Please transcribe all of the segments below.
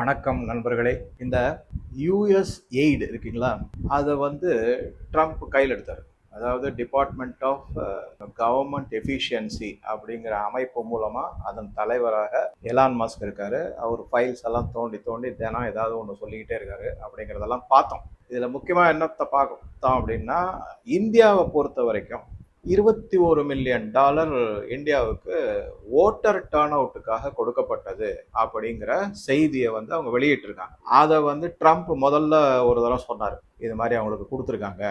வணக்கம் நண்பர்களே. இந்த யூஎஸ் எய்டு இருக்குங்களா? அதை வந்து ட்ரம்ப் கையில் எடுத்தார். அதாவது டிபார்ட்மெண்ட் ஆஃப் கவர்மெண்ட் எஃபிஷியன்சி அப்படிங்கிற அமைப்பு மூலமாக அதன் தலைவராக எலான் மாஸ்க் இருக்கார். அவர் ஃபைல்ஸ் எல்லாம் தோண்டி தோண்டி தினம் ஏதாவது ஒன்று சொல்லிக்கிட்டே இருக்காரு அப்படிங்கிறதெல்லாம் பார்த்தோம். இதில் முக்கியமாக என்னத்தை பார்த்தோம் அப்படின்னா இந்தியாவை பொறுத்த வரைக்கும் இருபத்தி ஒரு மில்லியன் டாலர் இந்தியாவுக்கு ஓட்டர் டேர்ன் அவுட்டுக்காக கொடுக்கப்பட்டது அப்படிங்கிற செய்தியை வந்து அவங்க வெளியிட்டிருக்காங்க. அதை வந்து ட்ரம்ப் முதல்ல ஒரு தடவை சொன்னார். இது மாதிரி அவங்களுக்கு கொடுத்துருக்காங்க.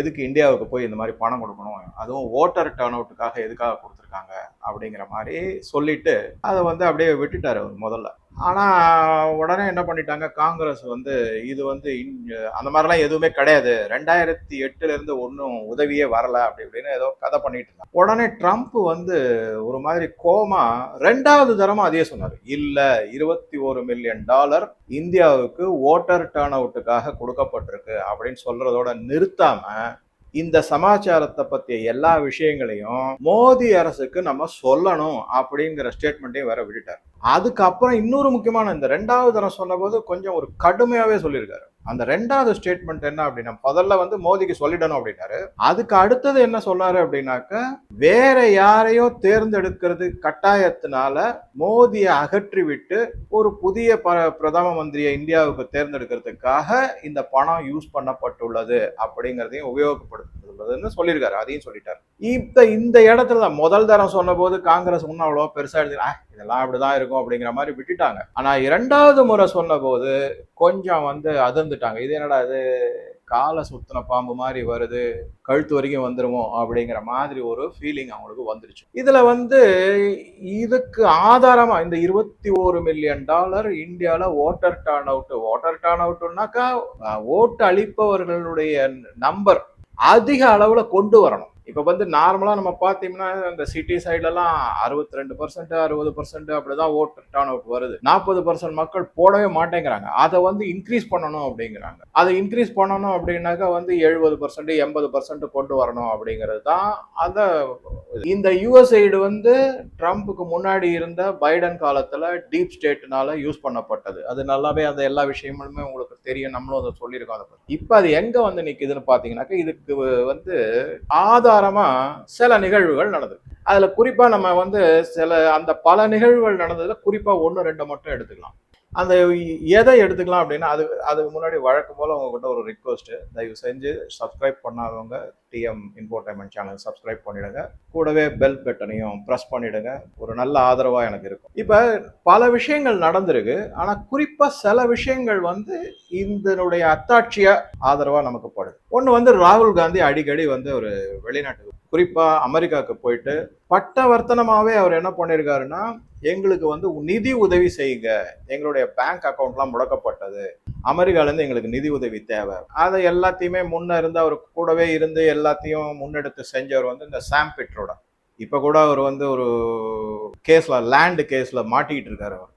எதுக்கு இந்தியாவுக்கு போய் இந்த மாதிரி பணம் கொடுக்கணும்? அதுவும் ஓட்டர் டேர்ன் அவுட்டுக்காக எதுக்காக கொடுத்துருக்காங்க அப்படிங்கிற மாதிரி சொல்லிட்டு அதை வந்து அப்படியே விட்டுட்டார் அவர் முதல்ல. ஆனால் உடனே என்ன பண்ணிட்டாங்க? காங்கிரஸ் வந்து இது வந்து இன்- அந்த மாதிரிலாம் எதுவுமே கிடையாது. ரெண்டாயிரத்தி எட்டுலேருந்து ஒன்றும் உதவியே வரல அப்படி இப்படின்னு ஏதோ கதை பண்ணிட்டு இருந்தாங்க. உடனே ட்ரம்ப் வந்து ஒரு மாதிரி கோமா ரெண்டாவது தரமாக அதே சொன்னார். இல்லை இருபத்தி ஒரு மில்லியன் டாலர் இந்தியாவுக்கு ஓட்டர் டேர்ன் அவுட்டுக்காக கொடுக்கப்பட்டிருக்கு அப்படின்னு சொல்கிறதோட நிறுத்தாமல் இந்த சமாச்சாரத்தை பத்திய எல்லா விஷயங்களையும் மோதி அரசுக்கு நம்ம சொல்லணும் அப்படிங்கிற ஸ்டேட்மெண்ட்டையும் வேற விட்டுட்டார். அதுக்கப்புறம் இன்னொரு முக்கியமான இந்த ரெண்டாவது தரம் சொன்னபோது கொஞ்சம் ஒரு கடுமையாவே சொல்லியிருக்காரு. அந்த ரெண்டாவது ஸ்டேட்மெண்ட் என்ன அப்படின்னா முதல்ல வந்து மோதிக்கு சொல்லிடணும் அப்படின்னாரு. அதுக்கு அடுத்தது என்ன சொன்னாரு அப்படின்னாக்க வேற யாரையோ தேர்ந்தெடுக்கிறது கட்டாயத்தினால மோதியை அகற்றி விட்டு ஒரு புதிய ப- பிரதம மந்திரியை இந்தியாவுக்கு தேர்ந்தெடுக்கிறதுக்காக இந்த பணம் யூஸ் பண்ணப்பட்டுள்ளது அப்படிங்கிறதையும் உபயோகப்படுத்துள்ளதுன்னு சொல்லியிருக்காரு. அதையும் சொல்லிட்டாரு. இப்ப இந்த இடத்துல தான் முதல் தரம் சொன்னபோது காங்கிரஸ் இன்னும் அவ்வளோ பெருசா எழுதி இதெல்லாம் அப்படிதான் இருக்கும் அப்படிங்கிற மாதிரி விட்டுட்டாங்க. ஆனா இரண்டாவது முறை சொன்னபோது கொஞ்சம் வந்து அதிர்ந்துட்டாங்க இது என்னடா இது? காலை சுத்தின பாம்பு மாதிரி வருது. கழுத்து வரைக்கும் வந்துருமோ? அப்படிங்கிற மாதிரி ஒரு ஃபீலிங் அவங்களுக்கு வந்துருச்சு. இதுல வந்து இதுக்கு ஆதாரமா இந்த இருபத்தி ஒரு மில்லியன் டாலர் இந்தியாவில் voter turn out voter turn அவுட்னாக்கா ஓட்டு அளிப்பவர்களுடைய நம்பர் அதிக அளவில் கொண்டு வரணும். இப்போ வந்து நார்மலாக நம்ம பார்த்தீங்கன்னா இந்த சிட்டி சைட்லலாம் அறுபத்தி ரெண்டு பர்சன்ட் அறுபது பர்சன்ட் அப்படிதான் ஓட் டர்ன் அவுட் வருது. நாற்பது பர்சன்ட் மக்கள் போடவே மாட்டேங்கிறாங்க. அதை வந்து இன்க்ரீஸ் பண்ணணும் அப்படிங்கிறாங்க. அதை இன்க்ரீஸ் பண்ணணும் அப்படின்னாக்கா வந்து எழுபது பர்சன்ட் எண்பது பர்சன்ட் கொண்டு வரணும் அப்படிங்கிறது தான் அந்த இந்த யூஎஸ்ஐடு வந்து ட்ரம்ப்புக்கு முன்னாடி இருந்த பைடன் காலத்தில் டீப் ஸ்டேட்னால யூஸ் பண்ணப்பட்டது. அது நல்லாவே அந்த எல்லா விஷயங்களுமே உங்களுக்கு தெரியும். நம்மளும் அதை சொல்லியிருக்கோம் அதை இப்போ அது எங்கே வந்து நிற்குதுன்னு பார்த்தீங்கன்னாக்கா இதுக்கு வந்து ஆதார் ஆதாரமா சில நிகழ்வுகள் நடந்தது. அதுல குறிப்பா நம்ம வந்து சில அந்த பல நிகழ்வுகள் நடந்ததுல குறிப்பா ஒன்று ரெண்டு மட்டும் எடுத்துக்கலாம். அந்த எதை எடுத்துக்கலாம் அப்படின்னா அது அதுக்கு முன்னாடி வழக்கம் போல் உங்ககிட்ட ஒரு ரிக்வஸ்ட்டு தயவு செஞ்சு சப்ஸ்கிரைப் பண்ணாதவங்க டிஎம் இன்ஃபோர்டைன்மெண்ட் சேனல் சப்ஸ்கிரைப் பண்ணிடுங்க. கூடவே பெல் பட்டனையும் ப்ரெஸ் பண்ணிவிடுங்க ஒரு நல்ல ஆதரவாக எனக்கு இருக்கும். இப்போ பல விஷயங்கள் நடந்திருக்கு. ஆனால் குறிப்பாக சில விஷயங்கள் வந்து இதனுடைய அத்தாட்சியாக ஆதரவாக நமக்கு படுது. ஒன்று வந்து ராகுல் காந்தி அடிக்கடி வந்து ஒரு வெளிநாட்டுக்கு குறிப்பாக அமெரிக்காவுக்கு போயிட்டு பட்டவர்த்தனமாவே அவர் என்ன பண்ணியிருக்காருன்னா எங்களுக்கு வந்து நிதி உதவி செய்யுங்க. எங்களுடைய பேங்க் அக்கௌண்ட்லாம் முடக்கப்பட்டது. அமெரிக்காலேருந்து எங்களுக்கு நிதி உதவி தேவை. அதை எல்லாத்தையுமே முன்னே இருந்து அவர் கூடவே இருந்து எல்லாத்தையும் முன்னெடுத்து செஞ்சவர் வந்து இந்த சாம் பிட்ரோட. இப்போ கூட அவர் வந்து ஒரு கேஸில் லேண்டு கேஸில் மாட்டிக்கிட்டு இருக்காரு அவர்.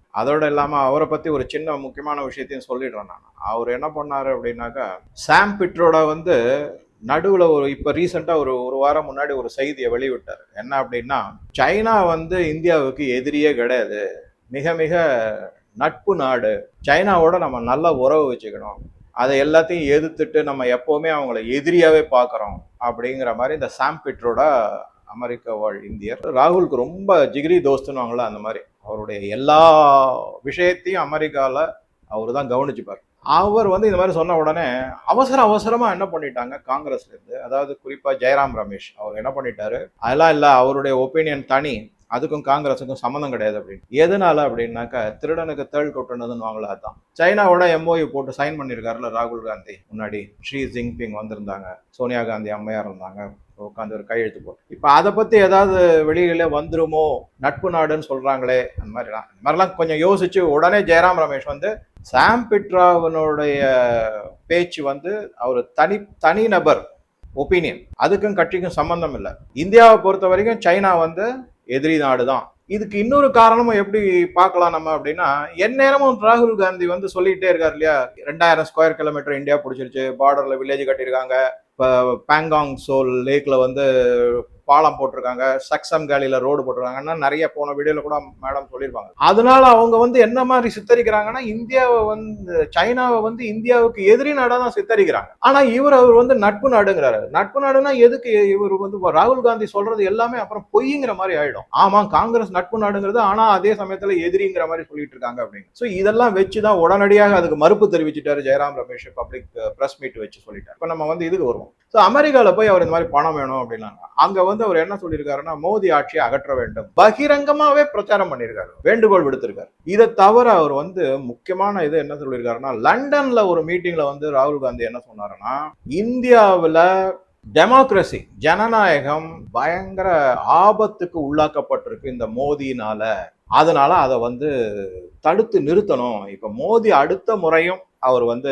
இல்லாமல் அவரை பற்றி ஒரு சின்ன முக்கியமான விஷயத்தையும் சொல்லிடுறேன் நான். அவர் என்ன பண்ணார் அப்படின்னாக்கா சாம் பிட்ரோட வந்து நடுவில் ஒரு இப்போ ரீசெண்டாக ஒரு ஒரு வாரம் முன்னாடி ஒரு செய்தியை வெளிவிட்டார் என்ன அப்படின்னா சைனா வந்து இந்தியாவுக்கு எதிரியே கிடையாது. மிக மிக நட்பு நாடு. சைனாவோட நம்ம நல்ல உறவு வச்சுக்கணும். அதை எல்லாத்தையும் எதிர்த்துட்டு நம்ம எப்போவுமே அவங்கள எதிரியாகவே பார்க்குறோம் அப்படிங்கிற மாதிரி இந்த சாம் பிட்ரோட அமெரிக்க வாழ் இந்தியர் ராகுலுக்கு ரொம்ப ஜிகிரி தோஸ்துன்னு அந்த மாதிரி. அவருடைய எல்லா விஷயத்தையும் அமெரிக்காவில் அவர் தான் கவனிச்சுப்பார். அவர் வந்து இந்த மாதிரி சொன்ன உடனே அவசர அவசரமாக என்ன பண்ணிட்டாங்க? காங்கிரஸ்ல இருந்து அதாவது குறிப்பாக ஜெயராம் ரமேஷ் அவர் என்ன பண்ணிட்டாரு? அதெல்லாம் இல்லை அவருடைய ஒப்பீனியன் தனி அதுக்கும் காங்கிரஸுக்கும் சம்மந்தம் கிடையாது அப்படின்னு. எதனால அப்படின்னாக்கா திருடனுக்கு தேள் கொட்டுனதுன்னு வாங்கல அதான். சைனாவோட எம்ஓயு போட்டு சைன் பண்ணியிருக்காருல்ல ராகுல் காந்தி. முன்னாடி ஷி ஜின்பிங் வந்திருந்தாங்க சோனியா காந்தி அம்மையார் இருந்தாங்க. உட்காந்து ஒரு கையெழுத்து போட்டு இப்போ அதை பற்றி ஏதாவது வெளியில வந்துருமோ? நட்பு நாடுன்னு சொல்கிறாங்களே அந்த மாதிரிலாம். இந்த மாதிரிலாம் கொஞ்சம் யோசிச்சு உடனே ஜெயராம் ரமேஷ் வந்து சாம் பிட்ராவனுடைய பேச்சு வந்து அவர் தனி தனி நபர் ஒப்பீனியன். அதுக்கும் கட்சிக்கும் சம்பந்தம் இல்லை. இந்தியாவை பொறுத்த வரைக்கும் சைனா வந்து எதிரி நாடு தான் இதுக்கு இன்னொரு காரணமும் எப்படி பார்க்கலாம் நம்ம அப்படின்னா எந்நேரமும் ராகுல் காந்தி வந்து சொல்லிக்கிட்டே இருக்கார் இல்லையா? ரெண்டாயிரம் ஸ்கொயர் கிலோமீட்டர் இந்தியா பிடிச்சிருச்சு பார்டரில் வில்லேஜ் கட்டியிருக்காங்க. இப்போ பேங்காங் சோல் லேக்கில் வந்து பாலம் போட்டிருக்காங்க சக்சம் காலியில ரோடு போட்டிருக்காங்கன்னா நிறைய போன வீடியோல கூட மேடம் சொல்லியிருப்பாங்க. அதனால அவங்க வந்து என்ன மாதிரி சித்தரிக்கிறாங்கன்னா இந்தியாவை வந்து சைனாவை வந்து இந்தியாவுக்கு எதிரி நாடா தான் சித்தரிக்கிறாங்க. ஆனா இவர் அவர் வந்து நட்பு நாடுங்கிறாரு. நட்பு நாடுனா எதுக்கு இவர் வந்து ராகுல் காந்தி சொல்றது எல்லாமே அப்புறம் பொய்ங்கிற மாதிரி ஆயிடும். ஆமா காங்கிரஸ் நட்பு நாடுங்கிறது ஆனா அதே சமயத்துல எதிரிங்கிற மாதிரி சொல்லிட்டு இருக்காங்க அப்படின்னு. சோ இதெல்லாம் வச்சுதான் உடனடியாக அதுக்கு மறுப்பு தெரிவிச்சிட்டாரு Jairam Ramesh public press meet வச்சு சொல்லிட்டாரு. இப்ப நம்ம வந்து இதுக்கு வருவோம். ஸோ அமெரிக்காவில் போய் அவர் இந்த மாதிரி பணம் வேணும் அப்படின்னாங்க. அங்க வந்து அவர் என்ன சொல்லியிருக்காருன்னா மோடி ஆட்சியை அகற்ற வேண்டும். பகிரங்கமாவே பிரச்சாரம் பண்ணியிருக்காரு. வேண்டுகோள் விடுத்திருக்காரு. இதை தவிர அவர் வந்து முக்கியமான இது என்ன சொல்லியிருக்காருன்னா லண்டன்ல ஒரு மீட்டிங்ல வந்து ராகுல் காந்தி என்ன சொன்னாருன்னா இந்தியாவில் டெமோக்ரஸி ஜனநாயகம் பயங்கர ஆபத்துக்கு உள்ளாக்கப்பட்டிருக்கு இந்த மோதினால அதனால அதை வந்து தடுத்து நிறுத்தணும். இப்ப மோதி அடுத்த முறையும் அவர் வந்து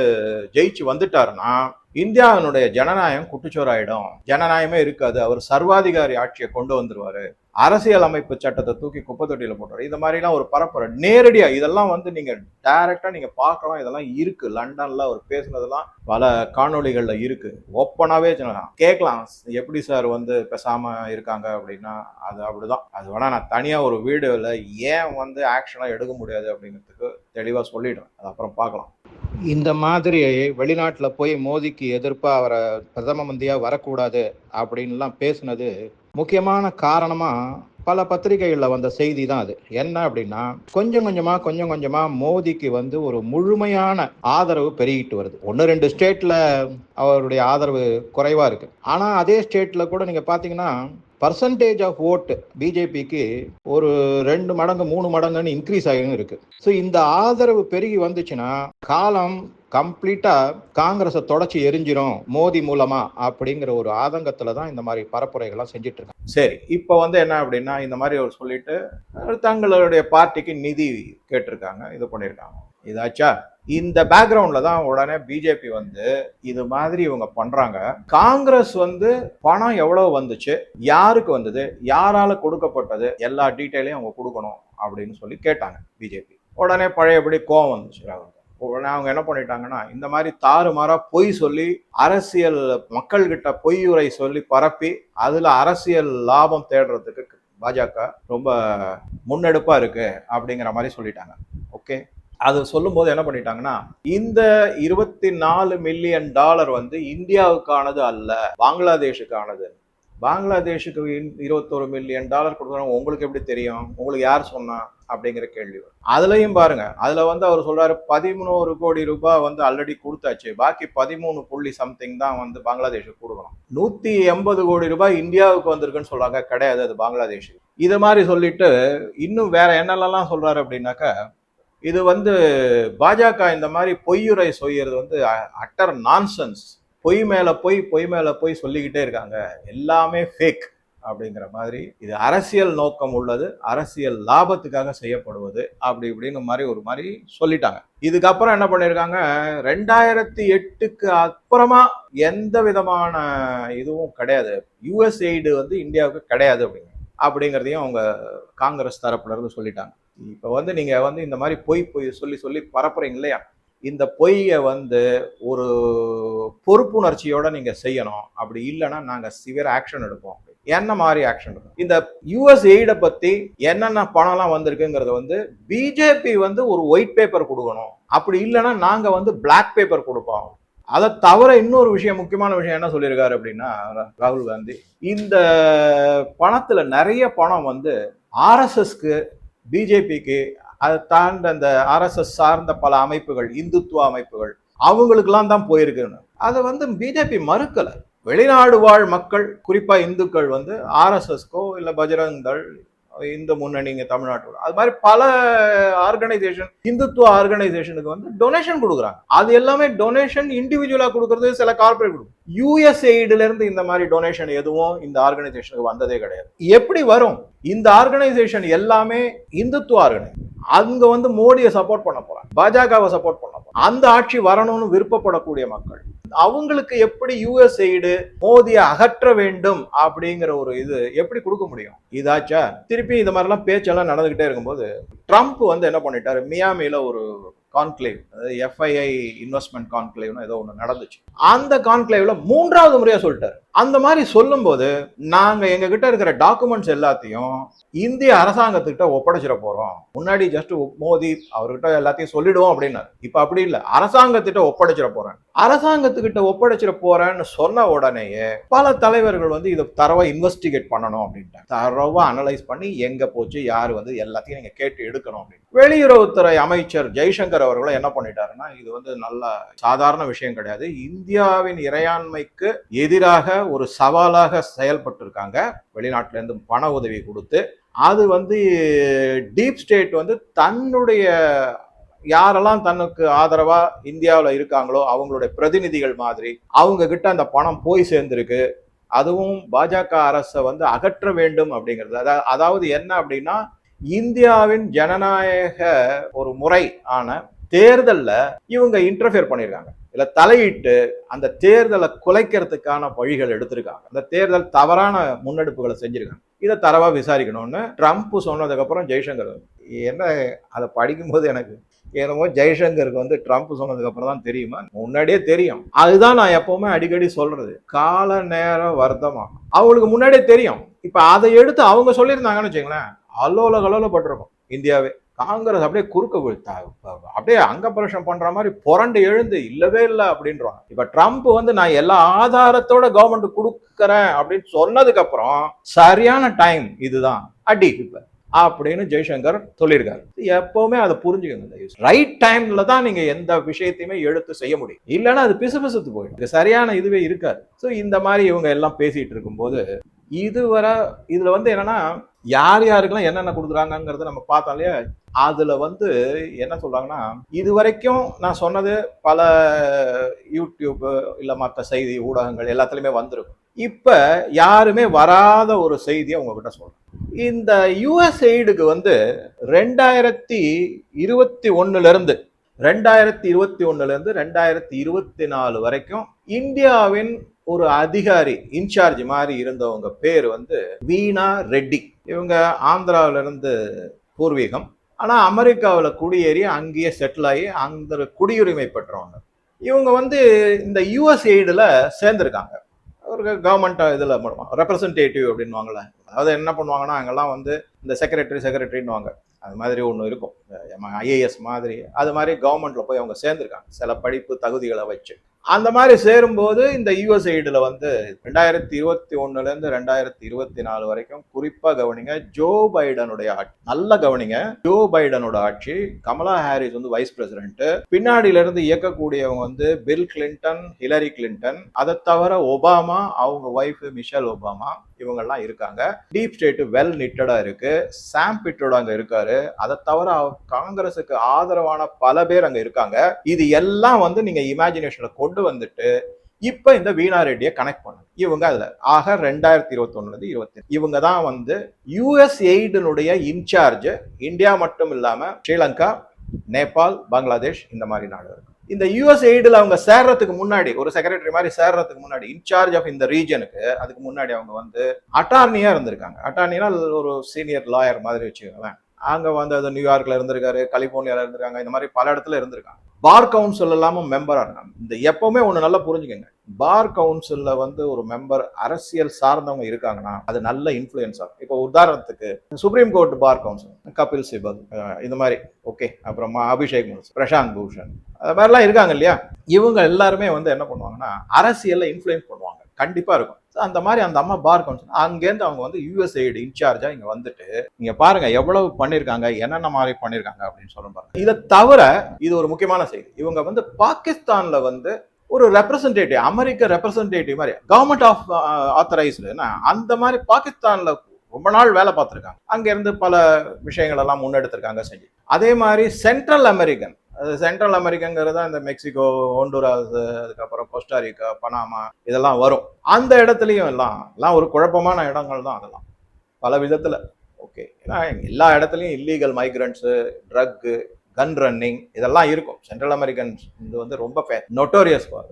ஜெயிச்சு வந்துட்டாருன்னா இந்தியாவினுடைய ஜனநாயகம் குட்டுச்சோறாயிடும். ஜனநாயகமே இருக்காது. அவர் சர்வாதிகாரி ஆட்சியை கொண்டு வந்துருவாரு. அரசியல் அமைப்பு சட்டத்தை தூக்கி குப்பை தொட்டியில போட்டுரு இந்த மாதிரிலாம் ஒரு பரப்புரை. நேரடியாக இதெல்லாம் வந்து நீங்கள் டைரெக்டாக நீங்கள் பார்க்கலாம். இதெல்லாம் இருக்குது லண்டனில் அவர் பேசுனதெல்லாம் பல காணொலிகளில் இருக்குது ஓப்பனாகவே கேட்கலாம். எப்படி சார் வந்து பேசாமல் இருக்காங்க அப்படின்னா அது அப்படிதான். அது வேணா நான் தனியாக ஒரு வீடியோவில் ஏன் வந்து ஆக்ஷனாக எடுக்க முடியாது அப்படிங்கிறதுக்கு தெளிவாக சொல்லிடுறேன். அது அப்புறம் பார்க்கலாம். இந்த மாதிரி வெளிநாட்டில் போய் மோதிக்கு எதிர்ப்பாக அவரை பிரதம மந்தியாக வரக்கூடாது அப்படின்லாம் பேசுனது முக்கியமான காரணமாக பல பத்திரிகைகளில் வந்த செய்தி தான் அது. என்ன அப்படின்னா கொஞ்சம் கொஞ்சமாக கொஞ்சம் கொஞ்சமாக மோதிக்கு வந்து ஒரு முழுமையான ஆதரவு பெருகிட்டு வருது. ஒன்று ரெண்டு ஸ்டேட்டில் அவருடைய ஆதரவு குறைவாக இருக்குது ஆனால் அதே ஸ்டேட்டில் கூட நீங்கள் பார்த்தீங்கன்னா பர்சன்டேஜ் ஆஃப் ஓட்டு பிஜேபிக்கு ஒரு ரெண்டு மடங்கு மூணு மடங்குன்னு இன்க்ரீஸ் ஆகியும் இருக்கு. ஸோ இந்த ஆதரவு பெருகி வந்துச்சுன்னா காலம் கம்ப்ளீட்டாக காங்கிரஸை தொடச்சி எரிஞ்சிரும் மோடி மூலமா அப்படிங்கிற ஒரு ஆதங்கத்தில் தான் இந்த மாதிரி பரப்புரைகள்லாம் செஞ்சுட்டு இருக்காங்க. சரி இப்போ வந்து என்ன அப்படின்னா இந்த மாதிரி அவர் சொல்லிட்டு தங்களுடைய பார்ட்டிக்கு நிதி கேட்டிருக்காங்க இது பண்ணியிருக்காங்க. இதாச்சா? இந்த பேக்ரவுண்ட்ல தான் உடனே பிஜேபி வந்து இது மாதிரி இவங்க பண்றாங்க. காங்கிரஸ் வந்து பணம் எவ்வளவு வந்துச்சு யாருக்கு வந்தது யாரால கொடுக்கப்பட்டது எல்லா டீட்டெயிலையும் அவங்க கொடுக்கணும் அப்படின்னு சொல்லி கேட்டாங்க பிஜேபி உடனே பழையபடி கோவம் வந்துச்சு ராகுல். உடனே அவங்க என்ன பண்ணிட்டாங்கன்னா இந்த மாதிரி தாறுமாறா பொய் சொல்லி அரசியல் மக்கள்கிட்ட பொய் உரை சொல்லி பரப்பி அதுல அரசியல் லாபம் தேடுறதுக்கு பாஜக ரொம்ப முன்னெடுப்பா இருக்கு அப்படிங்கிற மாதிரி சொல்லிட்டாங்க. ஓகே? அது சொல்லும்போது என்ன பண்ணிட்டாங்கன்னா இந்த இருபத்தி நாலு மில்லியன் டாலர் வந்து இந்தியாவுக்கானது அல்ல பங்களாதேஷுக்கானது பங்களாதேஷுக்கு இருபத்தொரு மில்லியன் டாலர் கொடுக்குறாங்க உங்களுக்கு எப்படி தெரியும்? உங்களுக்கு யார் சொன்னா? அப்படிங்கிற கேள்வி வரும். அதுலயும் பாருங்க. அதுல வந்து அவர் சொல்றாரு பதிமூணு கோடி ரூபாய் வந்து ஆல்ரெடி கொடுத்தாச்சு. பாக்கி பதிமூணு புள்ளி சம்திங் தான் வந்து பங்களாதேஷுக்கு கொடுக்கணும். நூத்தி எண்பது கோடி ரூபாய் இந்தியாவுக்கு வந்திருக்குன்னு சொல்றாங்க. கிடையாது அது பங்களாதேஷ். இது மாதிரி சொல்லிட்டு இன்னும் வேற என்னெல்லாம் சொல்றாரு அப்படின்னாக்கா இது வந்து பாஜக இந்த மாதிரி பொய்யுரை சொல்கிறது வந்து அட்டர் நான்சென்ஸ் பொய் மேலே பொய் பொய் மேலே பொய் சொல்லிக்கிட்டே இருக்காங்க. எல்லாமே ஃபேக் அப்படிங்கிற மாதிரி இது அரசியல் நோக்கம் உள்ளது. அரசியல் லாபத்துக்காக செய்யப்படுவது அப்படி இப்படின்னு மாதிரி ஒரு மாதிரி சொல்லிட்டாங்க. இதுக்கப்புறம் என்ன பண்ணியிருக்காங்க ரெண்டாயிரத்தி எட்டுக்கு அப்புறமா எந்த விதமான இதுவும் கிடையாது. யுஎஸ் எய்டு வந்து இந்தியாவுக்கு கிடையாது அப்படிங்க அப்படிங்கிறதையும் அவங்க காங்கிரஸ் தரப்புல இருந்து சொல்லிட்டாங்க. இப்போ வந்து நீங்கள் வந்து இந்த மாதிரி பொய் பொய் சொல்லி சொல்லி பரப்புறீங்க இல்லையா? இந்த பொய்யை வந்து ஒரு பொறுப்புணர்ச்சியோட நீங்க செய்யணும். அப்படி இல்லைன்னா நாங்க சிவியர் ஆக்ஷன் எடுப்போம். என்ன மாதிரி ஆக்ஷன் எடுப்போம்? இந்த யூஎஸ் எய்டை பத்தி என்னென்ன பணம்லாம் வந்திருக்குங்கிறது வந்து பிஜேபி வந்து ஒரு ஒயிட் பேப்பர் கொடுக்கணும். அப்படி இல்லைன்னா நாங்க வந்து பிளாக் பேப்பர் கொடுப்போம். அதை தவிர இன்னொரு விஷயம் முக்கியமான விஷயம் என்ன சொல்லியிருக்காரு அப்படின்னா ராகுல் காந்தி இந்த பணத்துல நிறைய பணம் வந்து ஆர்எஸ்எஸ்க்கு பிஜேபிக்கு அதை தாண்ட அந்த ஆர்எஸ்எஸ் சார்ந்த பல அமைப்புகள் இந்துத்துவ அமைப்புகள் அவங்களுக்கெல்லாம் தான் போயிருக்குன்னு. அதை வந்து பிஜேபி மறுக்கலை. வெளிநாடு வாழ் மக்கள் குறிப்பா இந்துக்கள் வந்து ஆர்எஸ்எஸ்க்கோ இல்லை பஜ்ரங் தள் இந்து முன்னணிங்க தமிழ்நாட்டோட. அது மாதிரி பல ஆர்கனைசேஷன் இந்துத்துவ ஆர்கனைசேஷனுக்கு வந்து டொனேஷன் கொடுக்குறாங்க. அது எல்லாமே டொனேஷன் இண்டிவிஜுவலாக கொடுக்கறது சில கார்பரேட் கொடுக்கும் யூஎஸ் இருந்து இந்த மாதிரி டொனேஷன் எதுவும் இந்த ஆர்கனைசேஷனுக்கு வந்ததே கிடையாது. எப்படி வரும்? இந்த ஆர்கனைசேஷன் எல்லாமே இந்துத்துவ ஆர்கனைசேஷன் அங்க வந்து மோடியை சப்போர்ட் பண்ண போறாங்க. பாஜகவை சப்போர்ட் பண்ண போறாங்க. அந்த ஆட்சி வரணும்னு விருப்பப்படக்கூடிய மக்கள். அவங்களுக்கு எப்படி யூஎஸ் எய்டு மோதியை அகற்ற வேண்டும் அப்படிங்கிற ஒரு இது எப்படி கொடுக்க முடியும்? இதாச்சா? திருப்பி இந்த மாதிரிலாம் பேச்செல்லாம் நடந்துகிட்டே இருக்கும்போது ட்ரம்ப் வந்து என்ன பண்ணிட்டாரு? மியாமில ஒரு கான்க்ளேவ் எஃப்ஐஐ இன்வெஸ்ட்மெண்ட் கான்க்ளேவ்னு ஏதோ ஒன்று நடந்துச்சு. அந்த கான்க்ளேவ்ல மூன்றாவது முறையாக சொல்லிட்டாரு. அந்த மாதிரி சொல்லும்போது நாங்கள் எங்ககிட்ட இருக்கிற டாக்குமெண்ட்ஸ் எல்லாத்தையும் இந்திய அரசாங்கத்துக்கிட்ட ஒப்படைச்சிட போகிறோம் முன்னாடி ஜஸ்ட் மோதி அவர்கிட்ட எல்லாத்தையும் சொல்லிடுவோம் அப்படின்னாரு. இப்போ அப்படி இல்லை. அரசாங்கத்திட்ட ஒப்படைச்சிட போகிறேன் அரசாங்கத்துக்கிட்ட ஒப்படைச்சிட போகிறேன்னு சொன்ன உடனேயே பல தலைவர்கள் வந்து இதை தரவை இன்வெஸ்டிகேட் பண்ணணும் அப்படின்ட்டாங்க. தரவாக அனலைஸ் பண்ணி எங்கே போச்சு யார் வந்து எல்லாத்தையும் நீங்கள் கேட்டு எடுக்கணும் அப்படின்னு. வெளியுறவுத்துறை அமைச்சர் ஜெய்சங்கர் அவர்களும் என்ன பண்ணிட்டாருன்னா இது வந்து நல்ல சாதாரண விஷயம் கிடையாது. இந்தியாவின் இறையாண்மைக்கு எதிராக ஒரு சவாலாக செயல்பட்டு இருக்காங்க பண உதவி கொடுத்து அது வந்து டீப் ஸ்டேட் வந்து தன்னுடைய யாரெல்லாம் தனக்கு ஆதரவா இந்தியாவில் இருக்காங்களோ அவங்களுடைய பிரதிநிதிகள் மாதிரி அவங்க கிட்ட அந்த பணம் போய் சேர்ந்திருக்கு. அதுவும் பாஜக அரசை வந்து அகற்ற வேண்டும் அப்படிங்கிறது. அதாவது அதாவது என்ன அப்படின்னா இந்தியாவின் ஜனநாயக ஒரு முறை ஆன தேர்தலில் இவங்க இன்டர்ஃபியர் பண்ணியிருக்காங்க இல்லை தலையிட்டு அந்த தேர்தலை குலைக்கிறதுக்கான வழிகள் எடுத்திருக்காங்க. அந்த தேர்தல் தவறான முன்னெடுப்புகளை செஞ்சிருக்காங்க. இதை தரவா விசாரிக்கணும்னு ட்ரம்ப் சொன்னதுக்கப்புறம் ஜெய்சங்கர் என்ன அதை படிக்கும்போது எனக்கு என்னமோ ஜெய்சங்கருக்கு வந்து ட்ரம்ப் சொன்னதுக்கப்புறம் தான் தெரியுமா? முன்னாடியே தெரியும். அதுதான் நான் எப்பவுமே அடிக்கடி சொல்றது. கால நேரம் வர்த்தமா அவங்களுக்கு முன்னாடியே தெரியும். இப்போ அதை எடுத்து அவங்க சொல்லியிருந்தாங்கன்னு வச்சுங்களேன் அல்லோல கலோல பட்டிருக்கும் இந்தியாவே. காங்கிரஸ் அப்படியே குறுக்க விழுத்தா அப்படியே அங்க பிரஷம் பண்ற மாதிரி புரண்டு எழுந்து இல்லவே இல்லை அப்படின்றாங்க இப்ப ட்ரம்ப் வந்து நான் எல்லா ஆதாரத்தோட கவர்மெண்ட் கொடுக்குறேன் அப்படின்னு சொன்னதுக்கு அப்புறம் சரியான டைம் இதுதான். அடி இப்ப அப்படின்னு ஜெய்சங்கர் சொல்லியிருக்காரு. எப்பவுமே அதை புரிஞ்சுக்கணும் ரைட் டைம்ல தான் நீங்க எந்த விஷயத்தையுமே எடுத்து செய்ய முடியும். இல்லைன்னா அது பிசுபிசுத்து போயிடும். சரியான இதுவே இருக்காது. ஸோ இந்த மாதிரி இவங்க எல்லாம் பேசிட்டு இருக்கும்போது இதுவரை இதுல வந்து என்னன்னா யார் யாருக்கெல்லாம் என்னென்ன கொடுக்குறாங்கங்கிறத நம்ம பார்த்தாலே அதுல வந்து என்ன சொல்றாங்கன்னா இது வரைக்கும் நான் சொன்னது பல யூடியூப் இல்ல மற்ற செய்தி ஊடகங்கள் எல்லாத்துலயுமே வந்திருக்கும். இப்ப யாருமே வராத ஒரு செய்தியை உங்ககிட்ட சொல்றேன். இந்த யுஎஸ் எய்டுக்கு வந்து ரெண்டாயிரத்தி இருபத்தி ஒன்னுல இருந்து ரெண்டாயிரத்தி இருபத்தி ஒன்னுல இருந்து ரெண்டாயிரத்தி இருபத்தி நாலு வரைக்கும் இந்தியாவின் ஒரு அதிகாரி இன்சார்ஜ் மாதிரி இருந்தவங்க பேர் வந்து வீணா ரெட்டி. இவங்க ஆந்திராவிலிருந்து பூர்வீகம். ஆனால் அமெரிக்காவில் குடியேறி அங்கேயே செட்டில் ஆகி அந்த குடியுரிமை பெற்றவங்க. இவங்க வந்து இந்த யுஎஸ் எய்டில் சேர்ந்துருக்காங்க. ஒரு கவர்மெண்ட் இதில் ரெப்ரசன்டேட்டிவ் அப்படின்வாங்கல்ல அதாவது என்ன பண்ணுவாங்கன்னா அங்கெல்லாம் வந்து இந்த செக்ரட்டரி செக்ரட்டரின்வாங்க அது மாதிரி ஒன்று இருக்கும். ஐஏஎஸ் மாதிரி அது மாதிரி கவர்மெண்ட்டில் போய் அவங்க சேர்ந்துருக்காங்க. சில படிப்பு தகுதிகளை வச்சு. அந்த மாதிரி சேரும்போது இந்த யூஎஸ்ஐடில் வந்து ரெண்டாயிரத்தி இருபத்தி ஒன்னுலேருந்து ரெண்டாயிரத்தி இருபத்தி நாலு வரைக்கும் குறிப்பாக கவனிங்க ஜோ பைடனுடைய ஆட்சி நல்ல கவனிங்க ஜோ பைடனோட ஆட்சி கமலா ஹாரிஸ் வந்து வைஸ் பிரசிடென்ட் பின்னாடியிலிருந்து இயக்கக்கூடியவங்க வந்து பில் கிளின்டன் ஹிலரி கிளின்டன் அதை தவிர ஒபாமா அவங்க ஒய்ஃப் மிஷல் ஒபாமா இவங்கெல்லாம் இருக்காங்க. டீப் ஸ்டேட் வெல் நிட்டடா இருக்கு. சாம் பிட்டோட அங்க இருக்காரு. அதை தவிர காங்கிரஸுக்கு ஆதரவான பல பேர் அங்க இருக்காங்க. இது எல்லாம் வந்து நீங்க இமேஜினேஷன்ல கொண்டு வந்துட்டு இப்ப இந்த வீணா ரெட்டியை கனெக்ட் பண்ணு. இவங்க அதுல ஆக ரெண்டாயிரத்தி இருபத்தி ஒண்ணுல இருபத்தி இவங்க தான் வந்து யூஎஸ் எய்டினுடைய இன்சார்ஜ் இந்தியா மட்டும் இல்லாம ஸ்ரீலங்கா நேபாள் பங்களாதேஷ் இந்த மாதிரி நாடு இருக்கு இந்த யுஎஸ் எய்டில் அவங்க சேர்றதுக்கு முன்னாடி ஒரு செக்ரட்டரி மாதிரி சேர்றதுக்கு முன்னாடி இன்சார்ஜ் ஆஃப் இந்த ரீஜனுக்கு அதுக்கு முன்னாடி அவங்க வந்து அட்டார்னியாக இருந்திருக்காங்க. அட்டார்னினா ஒரு சீனியர் லாயர் மாதிரி வச்சுக்கோங்களேன். அங்கே வந்து அது நியூயார்க்கில் இருந்திருக்காரு கலிஃபோர்னியாவில் இருந்திருக்காங்க இந்த மாதிரி பல இடத்துல இருந்திருக்காங்க. பார் கவுன்சில் இல்லாமல் மெம்பராக இருக்காங்க. இந்த எப்பவுமே ஒன்று நல்லா புரிஞ்சுக்கங்க. பார் கவுன்சிலில் வந்து ஒரு மெம்பர் அரசியல் சார்ந்தவங்க இருக்காங்கன்னா அது நல்ல இன்ஃப்ளூயன்ஸ் ஆகும் இப்போ உதாரணத்துக்கு supreme court bar council Kapil Sibal இந்த மாதிரி ஓகே அப்புறமா அபிஷேக் மனு பிரசாந்த் பூஷன் அது மாதிரிலாம் இருக்காங்க இல்லையா? இவங்க எல்லாருமே வந்து என்ன பண்ணுவாங்கன்னா அரசியலில் இன்ஃப்ளூயன்ஸ் பண்ணுவாங்க. கண்டிப்பாக இருக்கும். அந்த மாதிரி அந்த அம்மா பார் கவுன்சில் அங்கேருந்து அவங்க வந்து யூஎஸ்ஐடு இன்சார்ஜாக இங்கே வந்துட்டு நீங்கள் பாருங்கள் எவ்வளவு பண்ணியிருக்காங்க என்னென்ன மாதிரி பண்ணியிருக்காங்க அப்படின்னு சொல்ல பாருங்க. இதை தவிர இது ஒரு முக்கியமான செய்தி. இவங்க வந்து பாகிஸ்தானில் வந்து ஒரு ரெப்ரசன்டேட்டிவ் அமெரிக்க ரெப்ரசன்டேட்டிவ் மாதிரி கவர்மெண்ட் ஆஃப் ஆத்தரைஸ்டு அந்த மாதிரி பாகிஸ்தானில் ரொம்ப நாள் வேலை பார்த்துருக்காங்க. அங்கேருந்து பல விஷயங்கள் எல்லாம் முன்னெடுத்திருக்காங்க செஞ்சு. அதே மாதிரி சென்ட்ரல் அமெரிக்கன் அது சென்ட்ரல் அமெரிக்கங்கிறது இந்த மெக்சிகோ ஹோண்டுராஸ் அதுக்கப்புறம் கோஸ்டாரிக்கா பனாமா இதெல்லாம் வரும். அந்த இடத்துலையும் எல்லாம் எல்லாம் ஒரு குழப்பமான இடங்கள் தான் அதெல்லாம். பல விதத்தில். ஓகே. ஏன்னா எல்லா இடத்துலையும் illegal migrants drug gun running இதெல்லாம் இருக்கும். சென்ட்ரல் அமெரிக்கன் இது வந்து ரொம்ப நொட்டோரியஸ் ஃபார்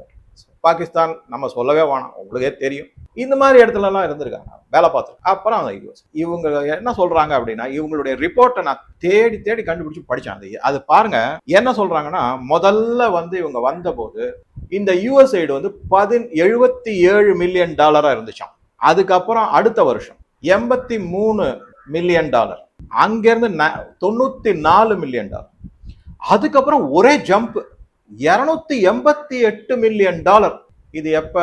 பாகிஸ்தான் நம்ம சொல்லவே வேணாம். உங்களுக்கே தெரியும். இந்த மாதிரி இடத்துலலாம் இருந்திருக்காங்க. வேலை பார்த்து அப்புறம் யூஎஸ் இவங்க என்ன சொல்கிறாங்க அப்படின்னா இவங்களுடைய ரிப்போர்ட்டை நான் தேடி தேடி கண்டுபிடிச்சி படித்தேன் அது அது பாருங்க. என்ன சொல்கிறாங்கன்னா முதல்ல வந்து இவங்க வந்தபோது இந்த யுஎஸ்ஐடு வந்து பதின் எழுபத்தி ஏழு மில்லியன் டாலராக இருந்துச்சான் அதுக்கப்புறம் அடுத்த வருஷம் எண்பத்தி மூணு மில்லியன் டாலர் அங்கேருந்து ந- தொண்ணூற்றி நாலு மில்லியன் டாலர் அதுக்கப்புறம் ஒரே ஜம்ப் இருநூத்தி எண்பத்தி எட்டு மில்லியன் டாலர் இது எப்ப?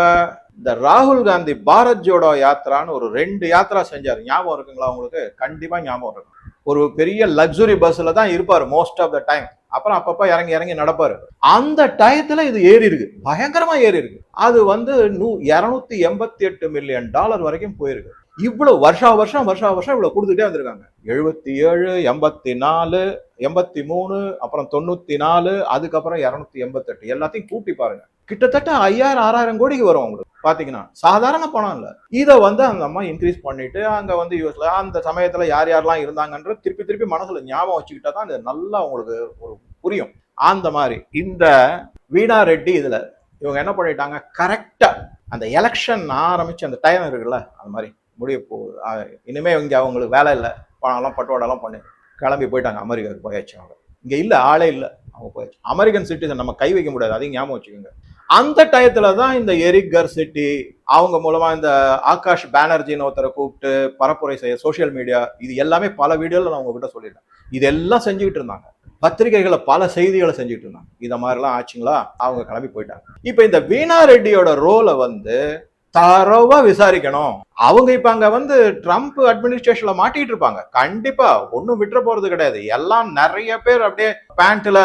இந்த ராகுல் காந்தி பாரத் ஜோடோ யாத்ரான்னு ஒரு ரெண்டு யாத்திரா செஞ்சார். ஞாபகம் இருக்குங்களா உங்களுக்கு? கண்டிப்பா ஞாபகம் இருக்கும். ஒரு பெரிய லக்ஸுரி பஸ்ல தான் இருப்பார் மோஸ்ட் ஆஃப் த டைம் அப்புறம் அப்பப்ப இறங்கி இறங்கி நடப்பாரு. அந்த டயத்துல இது ஏறி இருக்கு. பயங்கரமா ஏறி இருக்கு. அது வந்து நூ இரநூத்தி எண்பத்தி எட்டு மில்லியன் டாலர் வரைக்கும் போயிருக்கு. இவ்வளவு வருஷா வருஷம் வருஷா வருஷம் இவ்வளவு கொடுத்துட்டே வந்திருக்காங்க. எழுபத்தி ஏழு எண்பத்தி நாலு எண்பத்தி மூணு அப்புறம் தொண்ணூத்தி நாலு அதுக்கப்புறம் இருநூத்தி எண்பத்தெட்டு. எல்லாத்தையும் கூட்டி பாருங்க. கிட்டத்தட்ட ஐயாயிரம் ஆறாயிரம் கோடிக்கு வரும் உங்களுக்கு பாத்தீங்கன்னா சாதாரண பணம் இல்ல. இதை வந்து அந்த அம்மா இன்க்ரீஸ் பண்ணிட்டு அங்க வந்து யூஎஸ்ல அந்த சமயத்துல யார் யாரெல்லாம் இருந்தாங்கன்ற திருப்பி திருப்பி மனசுல ஞாபகம் வச்சுக்கிட்டா தான் இது நல்லா உங்களுக்கு ஒரு புரியும். அந்த மாதிரி இந்த வீணா ரெட்டி இதுல இவங்க என்ன பண்ணிட்டாங்க? கரெக்டா அந்த எலெக்ஷன் ஆரம்பிச்சு அந்த டைம் இருக்குல்ல அந்த மாதிரி முடிய போகுது இனிமேல் இங்கே அவங்களுக்கு வேலை இல்லை. பணம்லாம் பட்டுவாடெல்லாம் பண்ணி கிளம்பி போயிட்டாங்க. அமெரிக்காவுக்கு போயாச்சு அவங்க. இங்கே இல்லை ஆளே இல்லை. அவங்க போயாச்சு. அமெரிக்கன் சிட்டிசன் நம்ம கை வைக்க முடியாது. அதையும் ஞாபகம் வச்சுக்கோங்க. அந்த டயத்தில் தான் இந்த எரிக்கர் சிட்டி அவங்க மூலமாக இந்த ஆகாஷ் பேனர்ஜின்னு ஒருத்தரை கூப்பிட்டு பரப்புரை செய்ய சோஷியல் மீடியா இது எல்லாமே பல வீடியோவில் நான் உங்ககிட்ட சொல்லிட்டேன். இதெல்லாம் செஞ்சுக்கிட்டு இருந்தாங்க. பத்திரிகைகளை பல செய்திகளை செஞ்சுட்டு இருந்தாங்க. இதை மாதிரிலாம் ஆச்சுங்களா? அவங்க கிளம்பி போயிட்டாங்க. இப்போ இந்த வீணா ரெட்டியோட ரோலை வந்து தரவா விசாரிக்கணும். அவங்க இப்ப அங்க வந்து ட்ரம்ப் அட்மினிஸ்ட்ரேஷன்ல மாட்டிட்டு இருப்பாங்க. கண்டிப்பா ஒண்ணும் விட்டுற போறது கிடையாது. எல்லாம் நிறைய பேர் அப்படியே பேண்ட்ல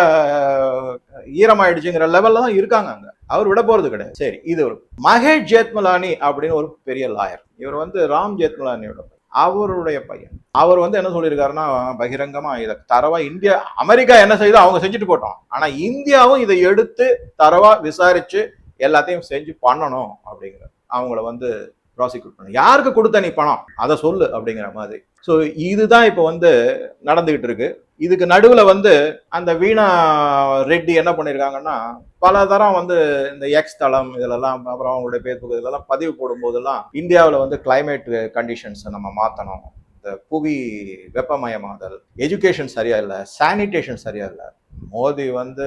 ஈரமாயிடுச்சுங்கிற லெவல்ல தான் இருக்காங்க அங்க. அவர் விட போறது கிடையாது. சரி இது ஒரு மகேஷ் ஜேத்மலானி அப்படின்னு ஒரு பெரிய லாயர் இவர் வந்து ராம் ஜேத்மலானியோட அவருடைய பையன். அவர் வந்து என்ன சொல்லியிருக்காருன்னா பகிரங்கமா இதை தரவா இந்தியா அமெரிக்கா என்ன செய்யுதோ அவங்க செஞ்சுட்டு போட்டோம். ஆனா இந்தியாவும் இதை எடுத்து தரவா விசாரிச்சு எல்லாத்தையும் செஞ்சு பண்ணணும் அப்படிங்கிறார். அவங்கள வந்து ப்ராசிக்யூட் பண்ண. யாருக்கு கொடுத்த நீ பணம்? அதை சொல்லு அப்படிங்கிற மாதிரி. ஸோ இதுதான் இப்போ வந்து நடந்துகிட்டு இருக்கு. இதுக்கு நடுவில் வந்து அந்த வீணா ரெட்டி என்ன பண்ணியிருக்காங்கன்னா பல தரம் வந்து இந்த எக்ஸ் தளம் இதிலெல்லாம் அப்புறம் அவங்களுடைய பேஸ்புக் இதெல்லாம் பதிவு போடும்போதெல்லாம் இந்தியாவில் வந்து கிளைமேட் கண்டிஷன்ஸை நம்ம மாற்றணும் இந்த புவி வெப்பமயமாதல் எஜுகேஷன் சரியா இல்லை சானிடேஷன் சரியா இல்லை மோடி வந்து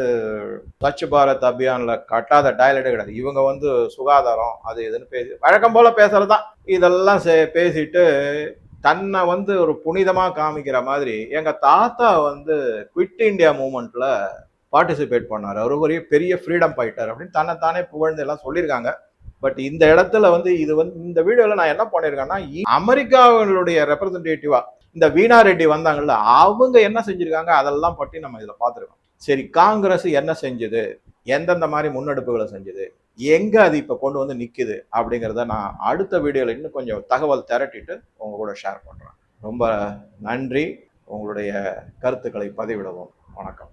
ஸ்வச் பாரத் அபியான்ல கட்டாத டாய்லெட் கிடையாது. இவங்க வந்து சுகாதாரம் அது இதுன்னு பேசி வழக்கம் போல பேசுறதுதான். இதெல்லாம் சே- பேசிட்டு தன்னை வந்து ஒரு புனிதமா காமிக்கிற மாதிரி எங்க தாத்தா வந்து குவிட் இந்தியா மூமெண்ட்ல பார்ட்டிசிபேட் பண்ணார். அவர் ஒரு பெரிய ஃப்ரீடம் ஃபைட்டர் அப்படின்னு தன்னை தானே புகழ்ந்து எல்லாம் சொல்லியிருக்காங்க. பட் இந்த இடத்துல வந்து இது வந்து இந்த வீடியோவில் நான் என்ன பண்ணியிருக்கேன்னா அமெரிக்காவினுடைய ரெப்ரசன்டேட்டிவா இந்த வீணா ரெட்டி வந்தாங்கல்ல அவங்க என்ன செஞ்சிருக்காங்க அதெல்லாம் பற்றி நம்ம இதில் பார்த்துருக்கோம். சரி காங்கிரஸ் என்ன செஞ்சது? எந்தெந்த மாதிரி முன்னெடுப்புகளை செஞ்சது? எங்க அது இப்போ கொண்டு வந்து நிற்குது அப்படிங்கிறத நான் அடுத்த வீடியோவில் இன்னும் கொஞ்சம் தகவல் திரட்டிட்டு உங்க கூட ஷேர் பண்ணுறேன் ரொம்ப நன்றி. உங்களுடைய கருத்துக்களை பதிவிடவும். வணக்கம்.